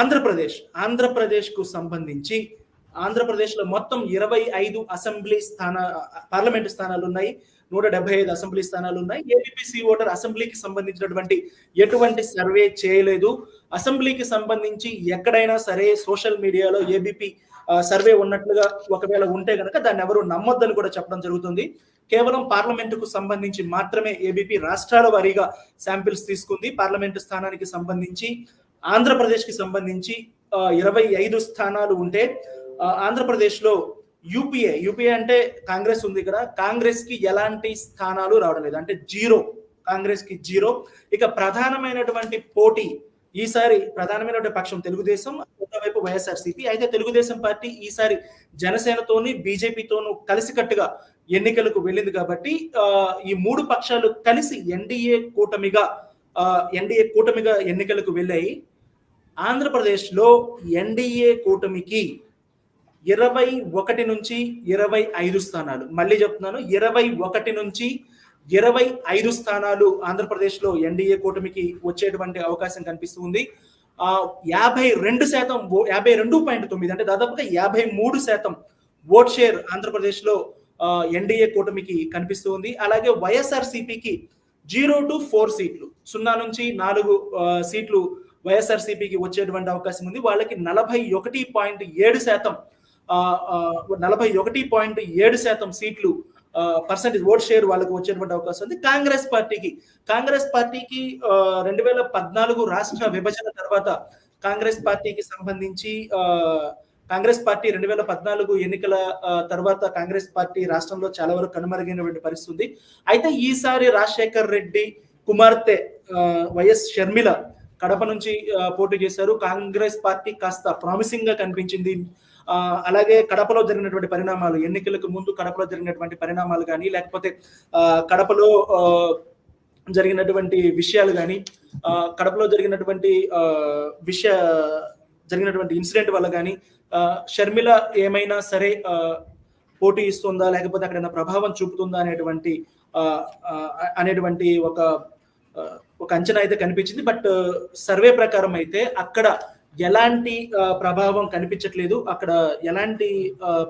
ఆంధ్రప్రదేశ్ ఆంధ్రప్రదేశ్కు సంబంధించి ఆంధ్రప్రదేశ్లో మొత్తం ఇరవై ఐదు అసెంబ్లీ స్థాన పార్లమెంటు స్థానాలు ఉన్నాయి నూట డెబ్బై ఐదు అసెంబ్లీ స్థానాలు ఉన్నాయి ఏబిపిసి ఓటర్ అసెంబ్లీకి సంబంధించినటువంటి ఎటువంటి సర్వే చేయలేదు. అసెంబ్లీకి సంబంధించి ఎక్కడైనా సరే సోషల్ మీడియాలో ఏబిపి సర్వే ఉన్నట్లుగా ఒకవేళ ఉంటే కనుక దాన్ని ఎవరు నమ్మొద్దని కూడా చెప్పడం జరుగుతుంది. కేవలం పార్లమెంటుకు సంబంధించి మాత్రమే ఏబిపి రాష్ట్రాల వారీగా శాంపిల్స్ తీసుకుంది. పార్లమెంటు స్థానానికి సంబంధించి ఆంధ్రప్రదేశ్కి సంబంధించి ఇరవై ఐదు స్థానాలు ఉంటే ఆంధ్రప్రదేశ్లో యూపీఏ యూపీఏ అంటే కాంగ్రెస్ ఉంది ఇక్కడ కాంగ్రెస్కి ఎలాంటి స్థానాలు రావడం లేదు. అంటే జీరో కాంగ్రెస్కి జీరో. ఇక ప్రధానమైనటువంటి పోటీ ఈసారి ప్రధానమైనటువంటి పక్షం తెలుగుదేశం వైపు వైఎస్ఆర్సీపీ అయితే తెలుగుదేశం పార్టీ ఈసారి జనసేనతోని బీజేపీతోనూ కలిసికట్టుగా ఎన్నికలకు వెళ్ళింది కాబట్టి ఈ మూడు పక్షాలు కలిసి ఎన్డీఏ కూటమిగా ఎన్డీఏ కూటమిగా ఎన్నికలకు వెళ్ళాయి. ఆంధ్రప్రదేశ్లో ఎన్డీఏ కూటమికి ఇరవై ఒకటి నుంచి ఇరవై ఐదు స్థానాలు. మళ్ళీ చెప్తున్నాను ఇరవై ఒకటి నుంచి ఇరవై ఐదు స్థానాలు ఆంధ్రప్రదేశ్లో ఎన్డీఏ కూటమికి వచ్చేటువంటి అవకాశం కనిపిస్తుంది. యాభై రెండు శాతం యాభై రెండు పాయింట్ తొమ్మిది అంటే దాదాపుగా యాభై మూడు శాతం ఓట్ షేర్ ఆంధ్రప్రదేశ్లో ఎన్డీఏ కూటమికి కనిపిస్తుంది. అలాగే వైఎస్ఆర్ సిపికి జీరో టు ఫోర్ సీట్లు సున్నా నుంచి నాలుగు సీట్లు వైఎస్ఆర్సీపీకి వచ్చేటువంటి అవకాశం ఉంది. వాళ్ళకి నలభై ఒకటి పాయింట్ ఏడు శాతం నలభై ఒకటి పాయింట్ ఏడు శాతం సీట్లు పర్సెంటేజ్ ఓట్ షేర్ వాళ్ళకి వచ్చేటువంటి అవకాశం ఉంది. కాంగ్రెస్ పార్టీకి కాంగ్రెస్ పార్టీకి రెండు వేల పద్నాలుగు రాష్ట్ర విభజన తర్వాత కాంగ్రెస్ పార్టీకి సంబంధించి కాంగ్రెస్ పార్టీ రెండు వేల పద్నాలుగు ఎన్నికల తర్వాత కాంగ్రెస్ పార్టీ రాష్ట్రంలో చాలా వరకు కనుమరుగైనటువంటి పరిస్థితి అయితే ఈసారి రాజశేఖర్ రెడ్డి కుమార్తె వైఎస్ షర్మిల కడప నుంచి పోటీ చేశారు. కాంగ్రెస్ పార్టీ కాస్త ప్రామిసింగ్గా కనిపించింది. అలాగే కడపలో జరిగినటువంటి పరిణామాలు ఎన్నికలకు ముందు కడపలో జరిగినటువంటి పరిణామాలు కానీ లేకపోతే కడపలో జరిగినటువంటి విషయాలు కానీ కడపలో జరిగినటువంటి విషయ జరిగినటువంటి ఇన్సిడెంట్ వల్ల కానీ షర్మిల ఏమైనా సరే పోటీ ఇస్తుందా లేకపోతే అక్కడ ప్రభావం చూపుతుందా అనేటువంటి అనేటువంటి ఒక ఒక అంచనా అయితే కనిపించింది. బట్ సర్వే ప్రకారం అయితే అక్కడ ఎలాంటి ప్రభావం కనిపించట్లేదు. అక్కడ ఎలాంటి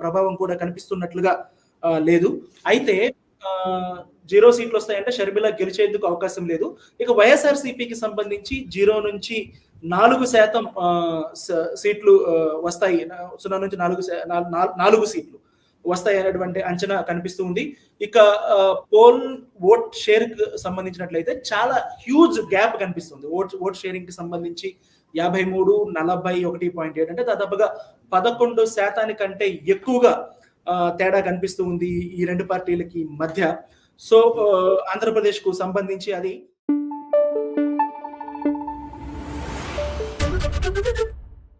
ప్రభావం కూడా కనిపిస్తున్నట్లుగా లేదు. అయితే జీరో సీట్లు వస్తాయంటే షర్మిల గెలిచేందుకు అవకాశం లేదు. ఇక వైఎస్ఆర్సీపీకి సంబంధించి జీరో నుంచి నాలుగు శాతం సీట్లు వస్తాయి. సున్నా నుంచి నాలుగు నాలుగు సీట్లు. వస్తాయి అనేటువంటి అంచనా కనిపిస్తూ ఉంది. ఇక పోల్ ఓట్ షేర్ సంబంధించినట్లయితే చాలా హ్యూజ్ గ్యాప్ కనిపిస్తుంది. ఓట్ ఓట్ షేరింగ్కి సంబంధించి యాభై మూడు నలభై ఒకటి పాయింట్ ఏడు అంటే దాదాపుగా పదకొండు శాతానికంటే ఎక్కువగా తేడా కనిపిస్తూ ఉంది ఈ రెండు పార్టీలకి మధ్య. సో ఆంధ్రప్రదేశ్కు సంబంధించి అది